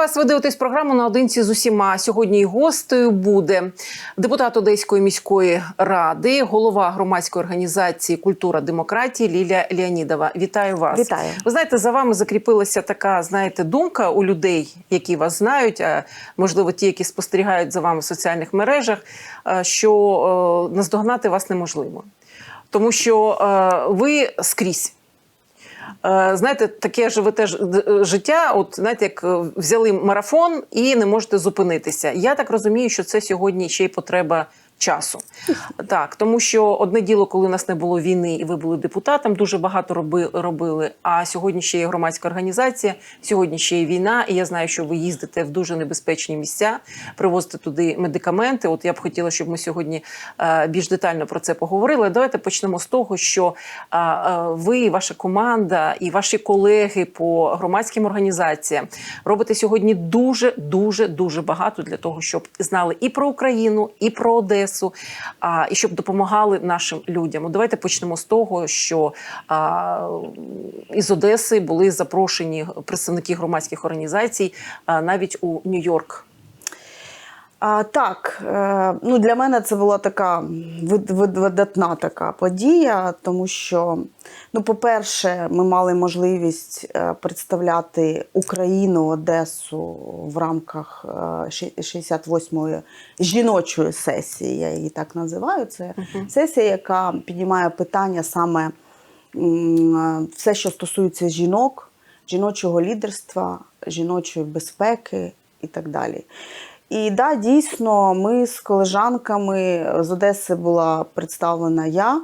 Вас. Ви дивитесь програму наодинці з усіма. Сьогодні і гостею буде депутат Одеської міської ради, голова громадської організації Культура демократії Лілія Леонідова. Вітаю вас. Вітаю. Ви знаєте, за вами закріпилася така, знаєте, думка у людей, які вас знають, а можливо, ті, які спостерігають за вами в соціальних мережах, що е, наздогнати вас неможливо, тому що е, ви скрізь. Е, Знаєте, таке живете життя, от знаєте, як е, взяли марафон і не можете зупинитися. Я так розумію, що це сьогодні ще й потреба часу. Так, тому що одне діло, коли у нас не було війни, і ви були депутатом, дуже багато роби, робили. А сьогодні ще є громадська організація, сьогодні ще є війна, і я знаю, що ви їздите в дуже небезпечні місця, привозите туди медикаменти. От я б хотіла, щоб ми сьогодні е, більш детально про це поговорили. Давайте почнемо з того, що е, е, ви, ваша команда і ваші колеги по громадським організаціям робите сьогодні дуже, дуже, дуже багато для того, щоб знали і про Україну, і про Одесу, а, і щоб допомагали нашим людям. Давайте почнемо з того, що а, із Одеси були запрошені представники громадських організацій а, навіть у Нью-Йорк. А, так, е, ну для мене це була така вид- вид- видатна така подія, тому що, ну, по-перше, ми мали можливість е, представляти Україну, Одесу в рамках е, 68-ї жіночої сесії, я її так називаю. Це сесія, яка піднімає питання саме е, все, що стосується жінок, жіночого лідерства, жіночої безпеки і так далі. І да, дійсно, ми з колежанками з Одеси була представлена я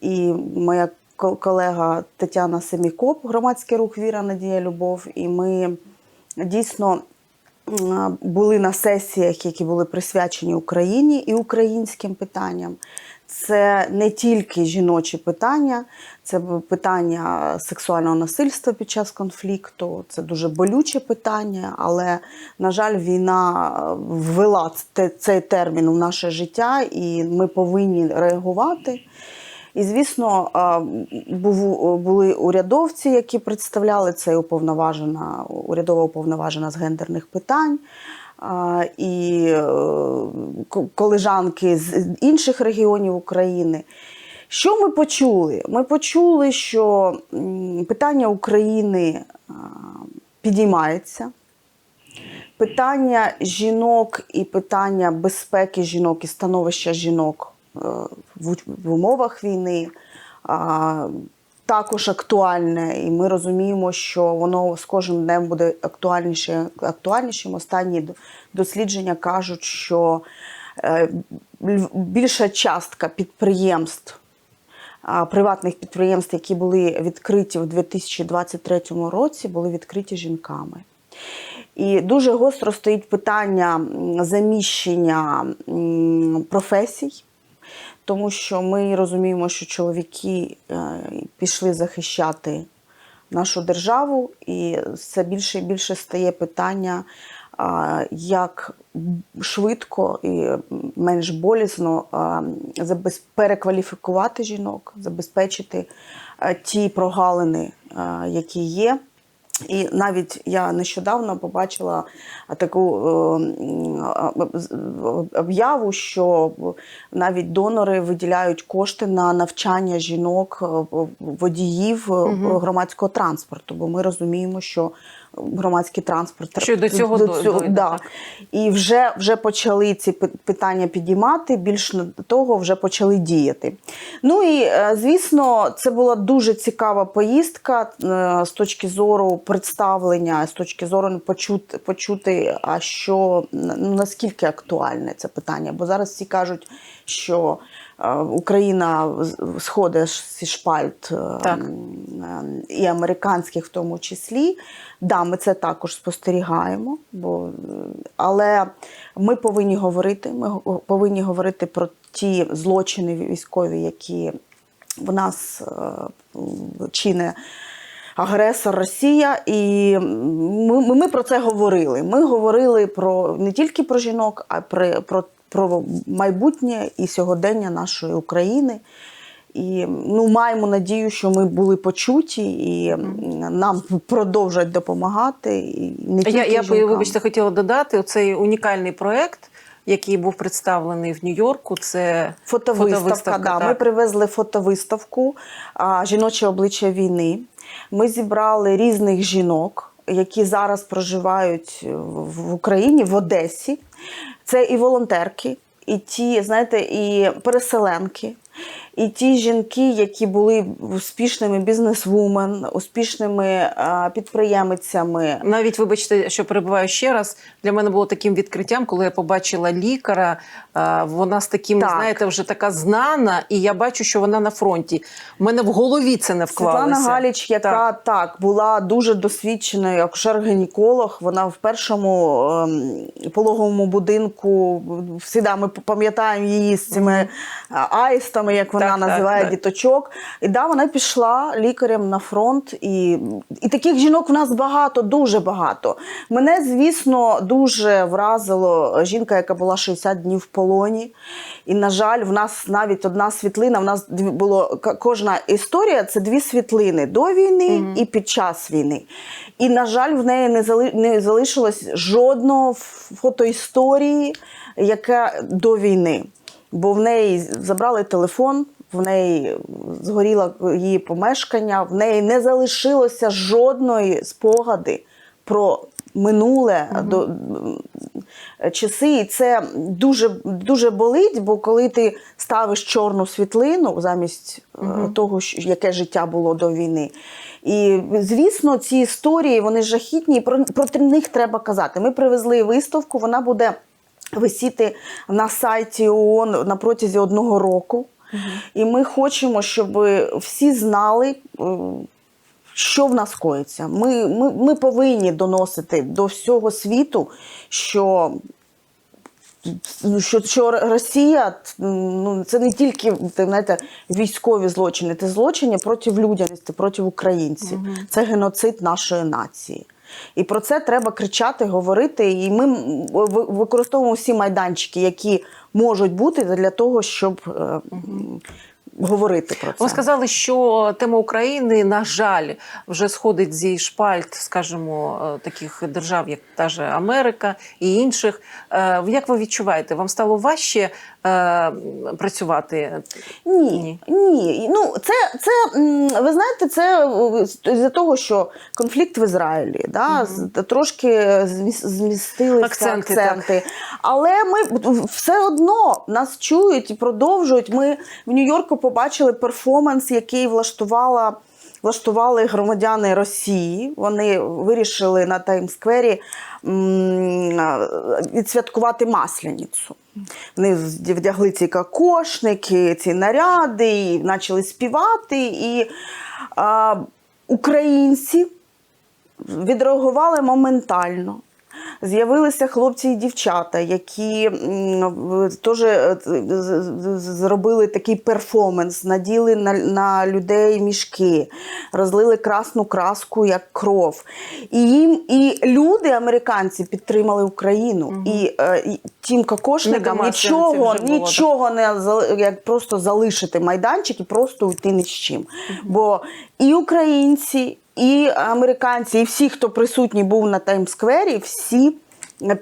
і моя колега Тетяна Семікоп, громадський рух Віра, Надія Любов. І ми дійсно були на сесіях, які були присвячені Україні і українським питанням. Це не тільки жіночі питання, це питання сексуального насильства під час конфлікту. Це дуже болюче питання, але, на жаль, війна е, ввела цей термін в наше життя, і ми повинні реагувати. І, звісно, е, був- були урядовці, які представляли це уповноважена, урядова уповноважена з гендерних питань. І е, колежанки з інших регіонів України. Що ми почули? Ми почули, що питання України підіймається. Питання жінок і питання безпеки жінок і становища жінок е, в, умовах війни також актуальне, і ми розуміємо, що воно з кожним днем буде актуальніше, актуальнішим. Останні дослідження кажуть, що е, більша частка підприємств приватних підприємств, які були відкриті в 2023 році, були відкриті жінками. І дуже гостро стоїть питання заміщення професій, тому що ми розуміємо, що чоловіки е, пішли захищати нашу державу, і все більше і більше стає питання, як швидко і менш болісно перекваліфікувати жінок, забезпечити е, ті прогалини, е, які є. І навіть я нещодавно побачила таку е, м, а, з- об'яву, що навіть донори виділяють кошти на навчання жінок, е, водіїв е, громадського транспорту, бо ми розуміємо, що громадський транспорт Що до цього до- дойде, да. І вже, вже почали ці пи- питання підіймати, більш до того вже почали діяти. Ну і е, звісно, це була дуже цікава поїздка е, з точки зору представлення, з точки зору почути, почути а що наскільки актуальне це питання. Бо зараз всі кажуть, що Україна з- сходить зі шпальт е, Так. е, і американських в тому числі. Да, ми це також спостерігаємо, бо, е, але ми повинні говорити. Ми повинні говорити про ті злочини військові, які в нас е, чине агресор Росія, і ми, ми про це говорили. Ми говорили про не тільки про жінок, а про, про, про майбутнє і сьогодення нашої України. І ну, маємо надію, що ми були почуті і нам продовжать допомагати. І не Я, тільки я жінкам. вибачте, хотіла додати оцей унікальний проект, який був представлений в Нью-Йорку. Це Фотовиставка, да. Ми привезли фотовиставку а, Жіноче обличчя війни. Ми зібрали різних жінок, які зараз проживають в Україні, в Одесі. Це і волонтерки, і ті, знаєте, і переселенки, і ті жінки, які були успішними бізнесвумен, успішними підприємицями. Навіть вибачте, що перебуваю ще раз. Для мене було таким відкриттям, коли я побачила лікаря. Вона з таким, Так. знаєте, вже така знана, і я бачу, що вона на фронті. У мене в голові це не вклалося. Світлана Галіч, яка так. була дуже досвідченою акушер-гінеколог. Вона в першому ем, пологовому будинку всіда ми пам'ятаємо її з цими а, аїстами, як вона Так, так, називає так. діточок. І да, вона пішла лікарем на фронт. І, і таких жінок в нас багато, дуже багато. Мене, звісно, дуже вразило жінка, яка була 60 днів в полоні. І, на жаль, в нас навіть одна світлина. В нас було кожна історія це дві світлини до війни і під час війни. І, на жаль, в неї не, зали, не залишилось жодного фотоісторії, яка до війни. Бо в неї забрали телефон, в неї згоріло її помешкання, в неї не залишилося жодної спогади про минуле до, часи. І це дуже, дуже болить, бо коли ти ставиш чорну світлину замість е, того, що- яке життя було до війни. І звісно, ці історії вони жахітні, і про, про них треба казати. Ми привезли виставку, вона буде висіти на сайті ООН на протязі одного року. І ми хочемо, щоб всі знали, е, що в нас коїться. Ми, ми, ми повинні доносити до всього світу, що. ну, Що, що Росія ну це не тільки знаєте, військові злочини, це злочини проти людяності, проти українців. Це геноцид нашої нації. І про це треба кричати, говорити. І ми ви- використовуємо всі майданчики, які можуть бути для того, щоб е, говорити про це. Ви сказали, що тема України, на жаль, вже сходить зі шпальт, скажімо, е, таких держав, як та же Америка і інших. Е, Як ви відчуваєте, вам стало важче е, працювати? Ні, ні. Ну це, це ви знаєте, це е, з того, що конфлікт в Ізраїлі, да, з- трошки зміс- змістилися Акценти, акценти. Але ми все одно нас чують і продовжують. Ми в Нью-Йорку побачили перформанс, який влаштувала. Влаштували громадяни Росії. Вони вирішили на Таймсквері відсвяткувати Масляницю. Вони вдягли ці кокошники, ці наряди, і почали співати. І а, українці відреагували моментально. З'явилися хлопці і дівчата, які теж е, зробили такий перформанс, наділи на, на людей мішки, розлили красну краску як кров. І їм і люди, американці, підтримали Україну. І, е, і тим кокошникам Не нічого, нічого не як просто залишити майданчик і просто уйти ні з чим. Бо і українці, і американці, і всі, хто присутній був на Таймсквері, всі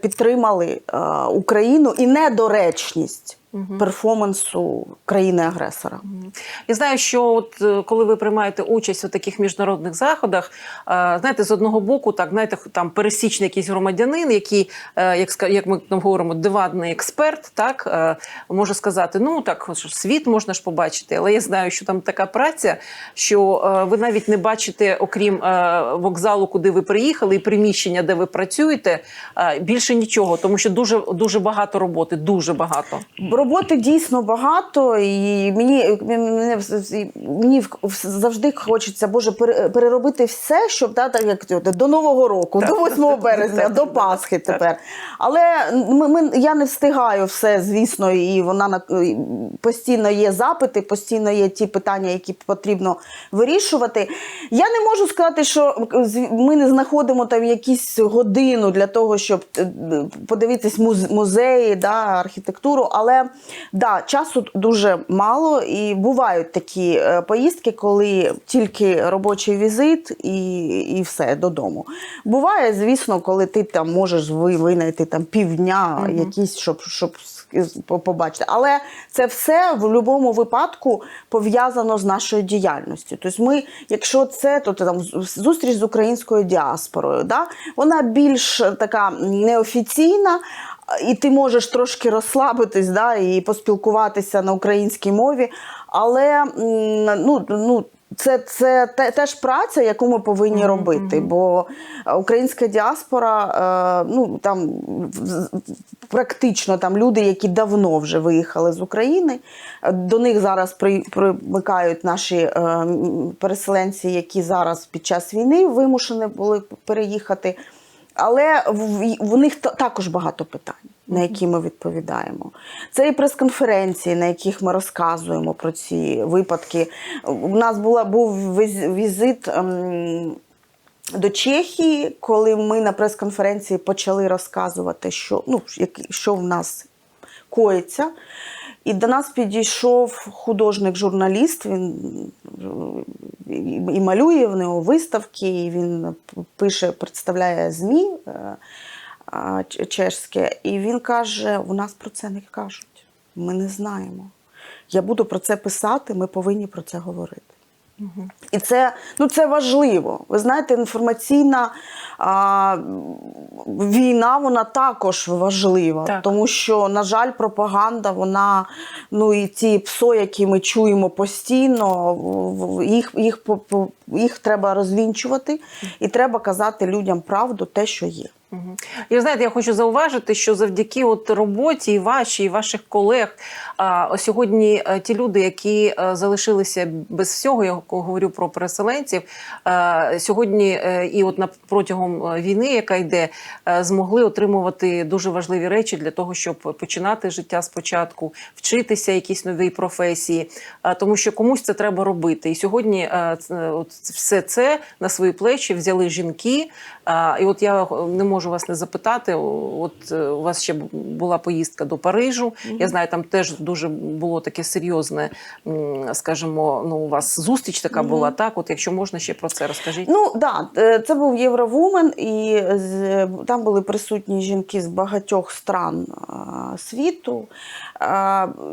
підтримали е, Україну. І недоречність перформансу країни-агресора. Я знаю, що от е, коли ви приймаєте участь у таких міжнародних заходах, е, знаєте, з одного боку, так знаєте, там пересічний якийсь громадянин, який, е, як як ми там говоримо, диванний експерт, так може сказати: ну так світ можна ж побачити, але я знаю, що там така праця, що ви навіть не бачите, окрім вокзалу, куди ви приїхали, і приміщення, де ви працюєте, більше нічого, тому що дуже дуже багато роботи, дуже багато. Роботи дійсно багато, і мені, мені, мені завжди хочеться Боже пере- переробити все, щоб да, так як до Нового року, Так, до 8 березня, так, до Пасхи так. тепер. Але ми, ми, я не встигаю все, звісно, і вона на- постійно є запити, постійно є ті питання, які потрібно вирішувати. Я не можу сказати, що ми не знаходимо там якісь годину для того, щоб е, подивитись муз- музеї, да, архітектуру, але да, часу дуже мало, і бувають такі е, поїздки, коли тільки робочий візит і, і все додому. Буває, звісно, коли ти там можеш винайти там півдня якісь, щоб, щоб побачити. Але це все в будь-якому випадку пов'язано з нашою діяльністю. Тобто, ми, якщо це, то там зустріч з українською діаспорою, да? вона більш така неофіційна. І ти можеш трошки розслабитись да, і поспілкуватися на українській мові. Але ну, ну, це, це те- теж праця, яку ми повинні робити. Бо українська діаспора, е, ну там практично там люди, які давно вже виїхали з України. е, До них зараз при, примикають наші е, переселенці, які зараз під час війни вимушені були переїхати. Але в, в них також багато питань, на які ми відповідаємо. Це і прес-конференції, на яких ми розказуємо про ці випадки. У нас була був візит. ем, до Чехії, коли ми на прес-конференції почали розказувати, що, ну, що в нас коїться. І до нас підійшов художник-журналіст, він і- малює в нього виставки, і він пише, представляє ЗМІ е, чешське, і він каже: у нас про це не кажуть. Ми не знаємо. Я буду про це писати, ми повинні про це говорити. І це, ну, це важливо. Ви знаєте, інформаційна а, війна вона також важлива, Так. тому що, на жаль, пропаганда, вона, ну і ці псо, які ми чуємо постійно, їх, їх, їх треба розвінчувати, і треба казати людям правду, те, що є. Мгм. І знаєте, я хочу зауважити, що завдяки от роботі і вашій, і ваших колег, а, сьогодні е, ті люди, які е, залишилися без всього, я говорю про переселенців, е, сьогодні і от на протягом війни, яка йде, змогли отримувати дуже важливі речі для того, щоб починати життя спочатку, вчитися якісь нові професії, е, тому що комусь це треба робити. І сьогодні це- от все це на свої плечі взяли жінки. А, І от я не можу вас не запитати. От е, у вас ще була поїздка до Парижу. Я знаю, там теж дуже було таке серйозне, скажімо, ну у вас зустріч така була. Так, от якщо можна ще про це розкажіть. Ну да, е, це був Євровумен, і там були присутні жінки з багатьох стран світу.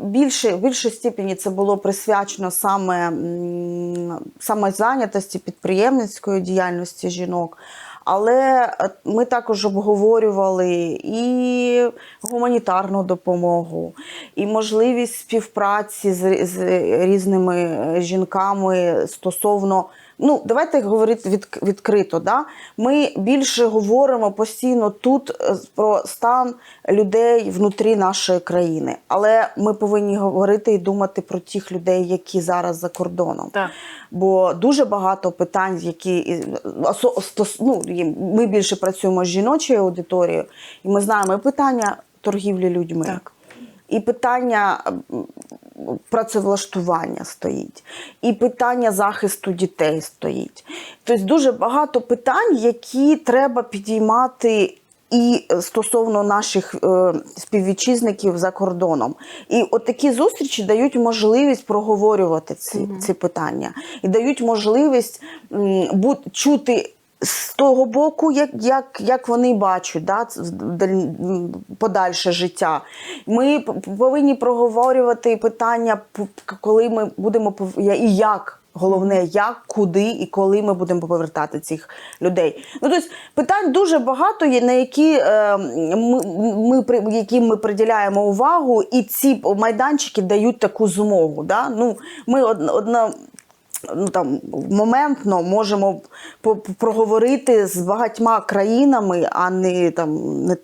Більше, в більшій степені це було присвячено саме м, самозайнятості, підприємницької діяльності жінок. Але е, ми також обговорювали і гуманітарну допомогу, і можливість співпраці з, з різними е, жінками стосовно. Ну, давайте говорити від, відкрито. Да? Ми більше говоримо постійно тут е, про стан людей внутрі нашої країни, але ми повинні говорити і думати про тих людей, які зараз за кордоном. Так. Бо дуже багато питань, які і, ну, ми більше працюємо з жіночою аудиторією, і ми знаємо і питання торгівлі людьми. Так. І питання працевлаштування стоїть, і питання захисту дітей стоїть. Тобто дуже багато питань, які треба підіймати. І стосовно наших е, співвітчизників за кордоном, і от такі зустрічі дають можливість проговорювати ці, ці питання, і дають можливість м, бу- чути з того боку, як, як, як вони бачать да, подальше життя. Ми повинні проговорювати питання, коли ми будемо і як. Головне, як, куди і коли ми будемо повертати цих людей. Ну тобто питань дуже багато є, на які е, ми, ми яким ми приділяємо увагу, і ці майданчики дають таку змогу. Да? Ну, ми од- одна, ну там моментно можемо проговорити з багатьма країнами, а не там не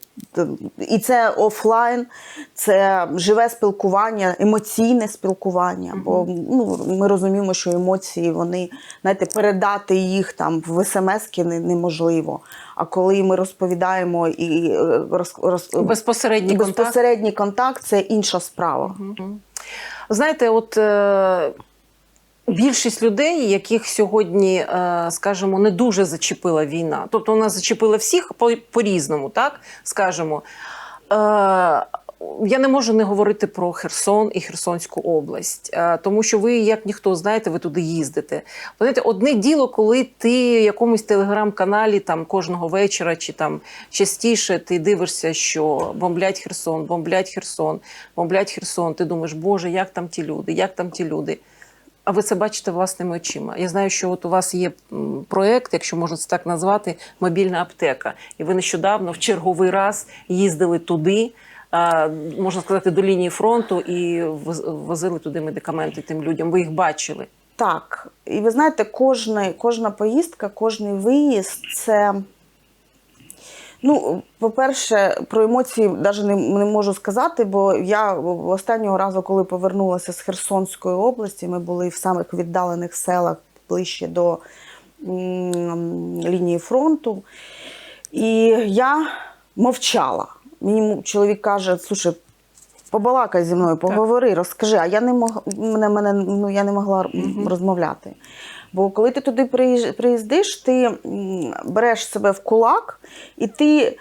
і це офлайн, це живе спілкування, емоційне спілкування. Бо ну ми розуміємо, що емоції вони знаєте, передати їх там в смс-ки не, неможливо. А коли ми розповідаємо і е, роз, роз, Безпосередній контакт. безпосередній контакт, це інша справа. Знаєте, от е, більшість людей, яких сьогодні, е, скажімо, не дуже зачепила війна, тобто вона зачепила всіх по- по-різному, так скажемо. Е, я не можу не говорити про Херсон і Херсонську область, е, тому що ви, як ніхто знаєте, ви туди їздите. Знаєте, одне діло, коли ти в якомусь телеграм-каналі там кожного вечора чи там частіше ти дивишся, що бомблять Херсон, бомблять Херсон, бомблять Херсон. Ти думаєш, Боже, як там ті люди, як там ті люди. А ви це бачите власними очима. Я знаю, що от у вас є проект, якщо можна це так назвати, мобільна аптека. І ви нещодавно в черговий раз їздили туди, можна сказати, до лінії фронту і воз- возили туди медикаменти тим людям. Ви їх бачили. Так, і ви знаєте, кожна, кожна поїздка, кожний виїзд це. Ну, по-перше, про емоції навіть не, не можу сказати, бо я останнього разу, коли повернулася з Херсонської області, ми були в самих віддалених селах ближче до лінії фронту. І я мовчала. Мені чоловік каже: слушай, побалакай зі мною, поговори, розкажи. А я не мог, мене, мене, ну, я не могла розмовляти. Бо коли ти туди приїздиш, ти береш себе в кулак і ти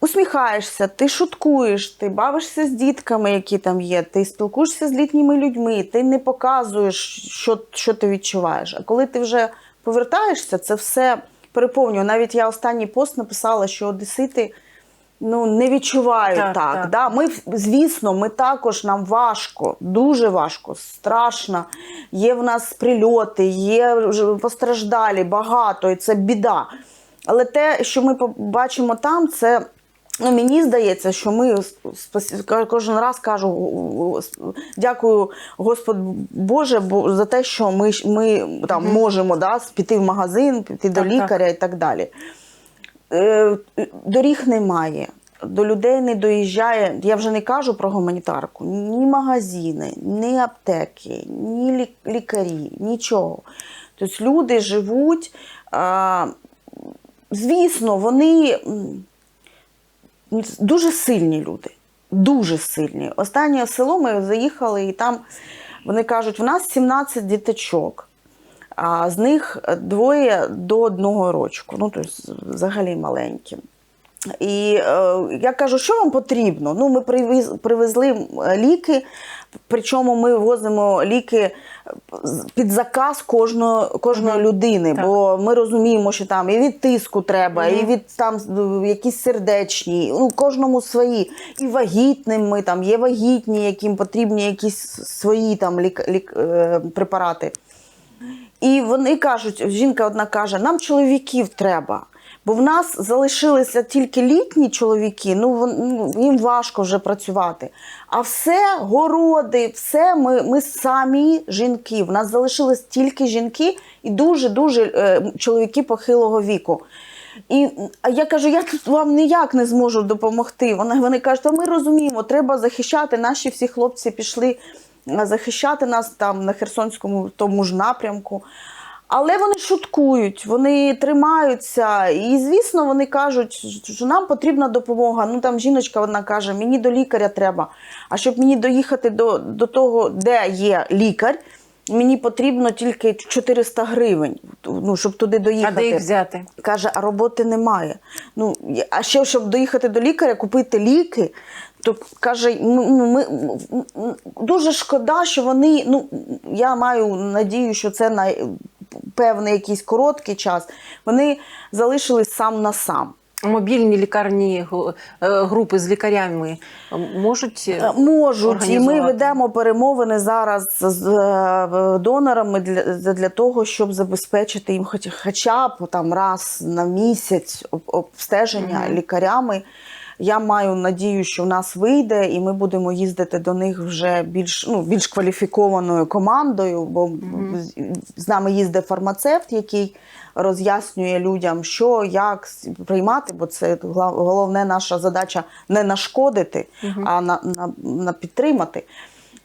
усміхаєшся, ти шуткуєш, ти бавишся з дітками, які там є, ти спілкуєшся з літніми людьми, ти не показуєш, що, що ти відчуваєш. А коли ти вже повертаєшся, це все переповнює. Навіть я останній пост написала, що одесити ну, не відчувають Так, так. так. Да? Ми, звісно, ми також нам важко, дуже важко, страшно. Є в нас прильоти, є постраждалі, багато, і це біда. Але те, що ми побачимо там, це. Ну, мені здається, що ми кожен раз кажу дякую Господу Боже бо- за те, що ми, ми там можемо да, піти в магазин, піти до Так, так. лікаря і так далі. Е, Доріг немає. До людей не доїжджає. Я вже не кажу про гуманітарку. Ні магазини, ні аптеки, ні лікарі, нічого. Тобто люди живуть. Звісно, вони дуже сильні люди. Дуже сильні. Останнє село ми заїхали, і там вони кажуть: в нас 17 діточок, а з них двоє до одного рочку. Ну, тобто, взагалі маленькі. І е, я кажу, що вам потрібно? Ну, ми привіз, привезли е, ліки, причому ми возимо ліки під заказ кожного, кожної людини, Так. бо ми розуміємо, що там і від тиску треба, і від там е, якісь сердечні, ну, кожному свої. І вагітним ми там є вагітні, яким потрібні якісь свої там лік, лік, е, препарати. І вони кажуть, жінка одна каже, нам чоловіків треба. Бо в нас залишилися тільки літні чоловіки, ну ну, їм важко вже працювати. А все городи, все ми, ми самі жінки. В нас залишились тільки жінки і дуже-дуже е, чоловіки похилого віку. І я кажу, я тут вам ніяк не зможу допомогти. Вони, вони кажуть, а ми розуміємо, треба захищати. Наші всі хлопці пішли захищати нас там на Херсонському тому ж напрямку. Але вони шуткують, вони тримаються. І, звісно, вони кажуть, що нам потрібна допомога. Ну там жіночка одна каже, мені до лікаря треба. А щоб мені доїхати до, до того, де є лікар, мені потрібно тільки 400 гривень, ну, щоб туди доїхати. А де їх взяти? Каже, а роботи немає. Ну, а ще щоб доїхати до лікаря, купити ліки, то каже, ми, ну, ми, м, м, дуже шкода, що вони. Ну, я маю надію, що це на певний якийсь короткий час. Вони залишились сам на сам. Мобільні лікарні е, групи з лікарями можуть е, Е, Можуть, і ми ведемо перемовини зараз з е, донорами для, для того, щоб забезпечити їм хоч, хоча б там раз на місяць об- обстеження Мгм. лікарями. Я маю надію, що в нас вийде, і ми будемо їздити до них вже більш, ну, більш кваліфікованою командою, бо з- з нами їздить фармацевт, який роз'яснює людям, що як приймати, бо це головне наша задача не нашкодити, а на, на, на підтримати.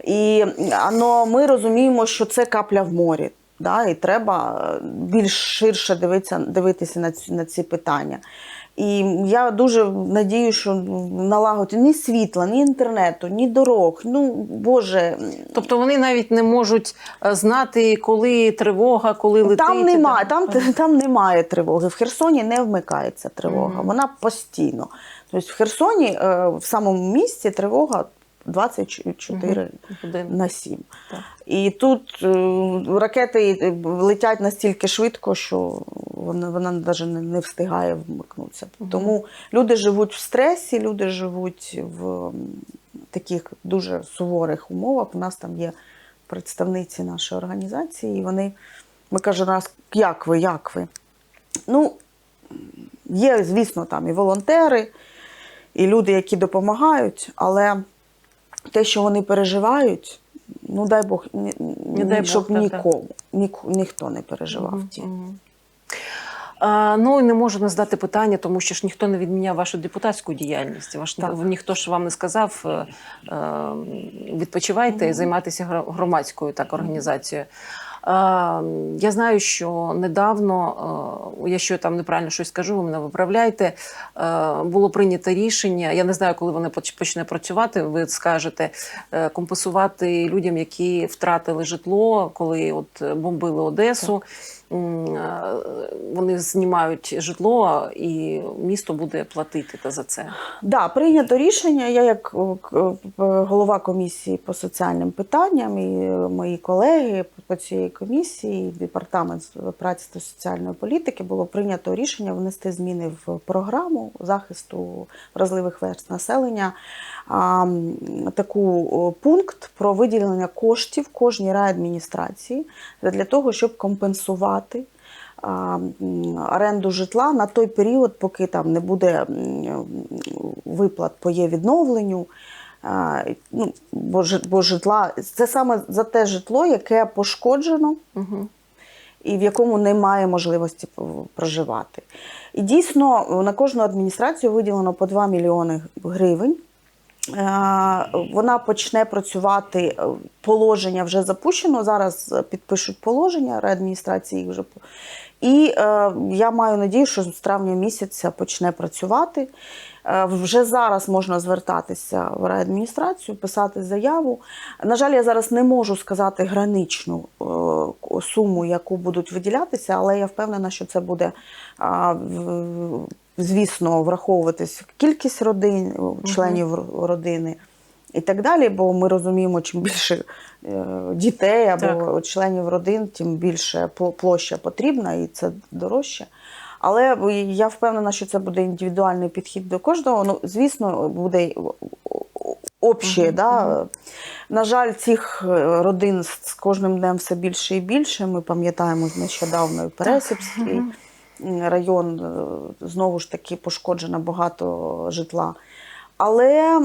І ано ми розуміємо, що це капля в морі. Да, і треба е, більш ширше дивитися, дивитися на ці, на ці питання. І я дуже надію, що налагодять ні світла, ні інтернету, ні дорог. Ну, Боже, Тобто вони навіть не можуть е, знати, коли тривога, коли летить. там немає, там, там немає тривоги. В Херсоні не вмикається тривога, Мгм. вона постійно. Тобто в Херсоні е, в самому місті тривога 24 Годин. на 7. Так. І тут е, ракети летять настільки швидко, що вона, вона навіть не, не встигає Мгм. Тому люди живуть в стресі, люди живуть в таких дуже суворих умовах. У нас там є представниці нашої організації, і вони ми кажемо раз, як ви, як ви? Ну, є, звісно, там і волонтери, і люди, які допомагають, але те, що вони переживають, ну дай Бог, ні, Не дай щоб так. нікому, ніко- ніхто не переживав. Мгм, ті. мгм. Ну і не можу не задати питання, тому що ж ніхто не відміняв вашу депутатську діяльність. Ваш Так. ніхто ж вам не сказав е, е, відпочивайте і займайтеся гро- громадською так організацією. Е, я знаю, що недавно, е, якщо я там неправильно щось скажу, ви мене виправляйте. е, було прийнято рішення. Я не знаю, коли воно почне працювати. Ви скажете е, компенсувати людям, які втратили житло, коли от бомбили Одесу. Е, Вони знімають житло, і місто буде платити за це. Да, прийнято рішення. Я, як о, голова комісії по соціальним питанням, і е, мої колеги по цієї комісії, департамент праці та соціальної політики, було прийнято рішення внести зміни в програму захисту вразливих верст населення. Таку пункт про виділення коштів кожній райадміністрації для того, щоб компенсувати а, оренду житла на той період, поки там не буде виплат по є відновленню. Ну, бо, бо житла це саме за те житло, яке пошкоджено Угу. і в якому немає можливості проживати. І дійсно на кожну адміністрацію виділено по 2 мільйони гривень. Е, Вона почне працювати. е, Положення вже запущено. Зараз е, підпишуть положення реадміністрації вже. І е, я маю надію, що з травня місяця почне працювати. Е, Вже зараз можна звертатися в райадміністрацію, писати заяву. На жаль, я зараз не можу сказати граничну е, суму, яку будуть виділятися, але я впевнена, що це буде, в- звісно, враховуватись кількість родин, членів родини. І так далі, бо ми розуміємо, чим більше е, дітей або Так. членів родин, тим більше пл- площа потрібна і це дорожче. Але я впевнена, що це буде індивідуальний підхід до кожного. Ну, звісно, буде общее. Мгм, Да? На жаль, цих е, родин з кожним днем все більше і більше. Ми пам'ятаємо нещодавно і Пересипський Мгм. Район, е, знову ж таки, пошкоджено багато житла. Але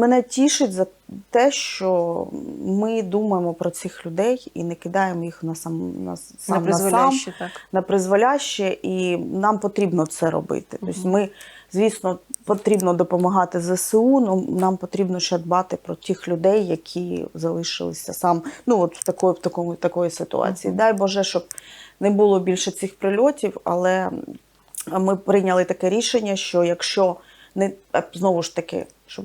мене тішить за те, що ми думаємо про цих людей і не кидаємо їх на сам на На сам на сам призволяще, так. на призволяще, і нам потрібно це робити. Тобто ми, звісно, потрібно допомагати ЗСУ, але нам потрібно ще дбати про тих людей, які залишилися сам ну, от в такої, в такому, в такої ситуації. Мгм. Дай Боже, щоб не було більше цих прильотів, але ми прийняли таке рішення, що якщо не знову ж таки, щоб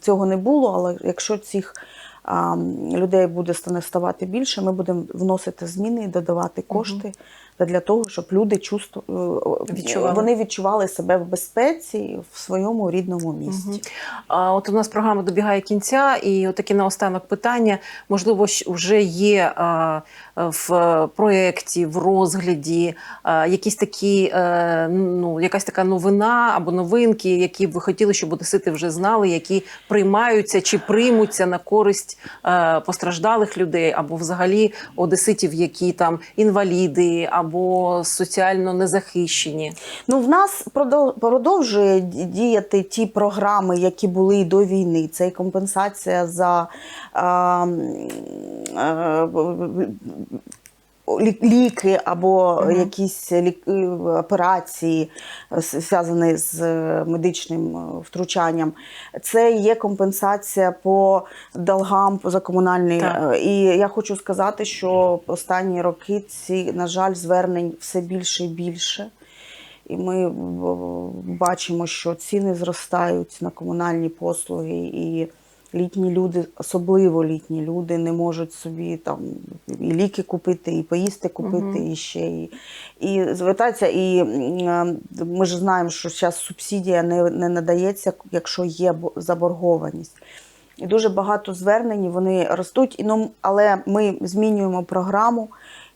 цього не було, але якщо цих а, людей буде ставати більше, ми будемо вносити зміни і додавати кошти для того, щоб люди чувству, е, Відчували. вони відчували себе в безпеці в своєму рідному місті. Мгм. А от у нас програма добігає кінця, і отакі наостанок питання. Можливо, вже є а, в проєкті, в розгляді а, якісь такі, е, ну, якась така новина або новинки, які б ви хотіли, щоб одесити вже знали, які приймаються чи приймуться на користь е, постраждалих людей, або взагалі одеситів, які там інваліди або соціально незахищені. Ну, в нас продовжує діяти ті програми, які були до війни. Це і компенсація за Е, е, ліки або якісь лік- е, операції, е, зв'язані з е, медичним втручанням. Це є компенсація по долгам за комунальні. Так. І я хочу сказати, що останні роки ці, на жаль, звернень все більше і більше. І ми бачимо, що ціни зростають на комунальні послуги, і літні люди, особливо літні люди, не можуть собі там і ліки купити, і поїсти купити, і ще і, і звертаються. І ми ж знаємо, що зараз субсидія не, не надається, якщо є заборгованість. І дуже багато звернень, вони ростуть, і, ну, але ми змінюємо програму.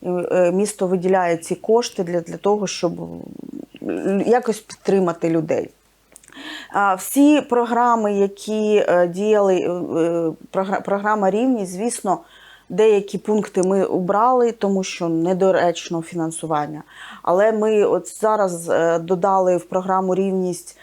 е, Місто виділяє ці кошти для, для того, щоб якось підтримати людей. Всі програми, які е, діяли, е, е, програ- програма рівність, звісно, деякі пункти ми убрали, тому що недоречно фінансування. Але ми от зараз додали в програму рівність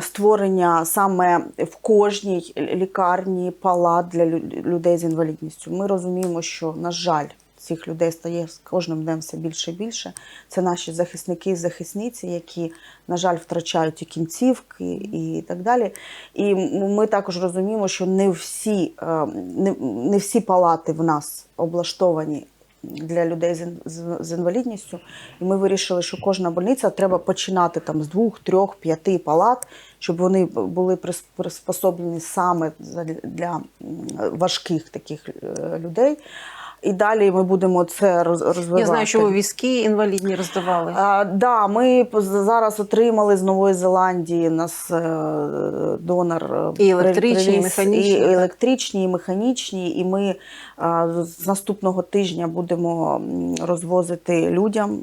створення саме в кожній лікарні палат для людей з інвалідністю. Ми розуміємо, що, на жаль, цих людей стає з кожним днем все більше і більше. Це наші захисники і захисниці, які, на жаль, втрачають і кінцівки і так далі. І ми також розуміємо, що не всі, е, не, всі палати в нас облаштовані для людей з, ін- з, з інвалідністю. І ми вирішили, що кожна больниця треба починати там з двох, трьох, п'яти палат, щоб вони були прис- приспособлені саме для важких таких е, людей. І далі ми будемо це роз- розвивати. Я знаю, що ви візки інвалідні роздавали. А, да, ми зараз отримали з Нової Зеландії нас е, донор е, І електричні, і механічні, і електричні, і механічні. І ми а, з наступного тижня будемо розвозити людям.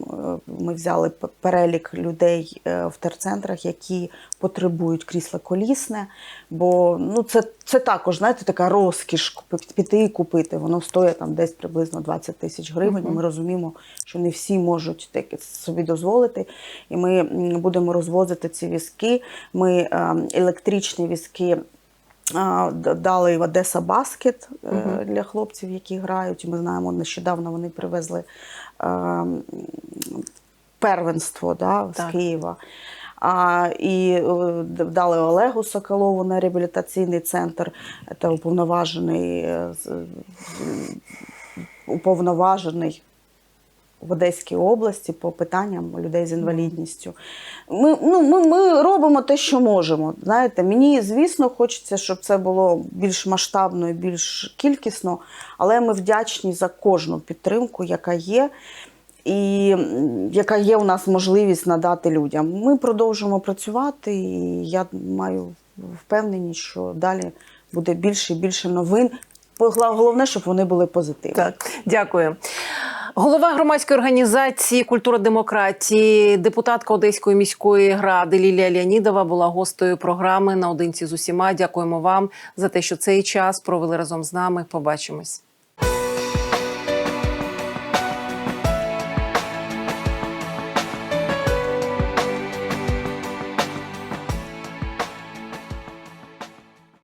Е, Ми взяли перелік людей е, в терцентрах, які потребують крісла колісне. Бо ну це, це також знаєте, така розкіш піти і купити. Воно стоїть там десь приблизно 20 тисяч гривень. Ми розуміємо, що не всі можуть таке собі дозволити. І ми будемо розвозити ці візки. Ми е, електричні візки. Дали в Одеса Баскет е, для хлопців, які грають. Ми знаємо, нещодавно вони привезли е, первенство да, з Так. Києва. А, і дали Олегу Соколову на реабілітаційний центр. Це уповноважений, е, уповноважений в Одеській області по питанням людей з інвалідністю. Ми, ну, ми, ми робимо те, що можемо. Знаєте, мені, звісно, хочеться, щоб це було більш масштабно і більш кількісно, але ми вдячні за кожну підтримку, яка є. І яка є у нас можливість надати людям. Ми продовжуємо працювати, і я маю впевненість, що далі буде більше і більше новин. Головне, щоб вони були позитивні. Так, дякую. Голова громадської організації Культура демократії, депутатка Одеської міської ради Лілія Леонідова була гостею програми наодинці з усіма. Дякуємо вам за те, що цей час провели разом з нами. Побачимось.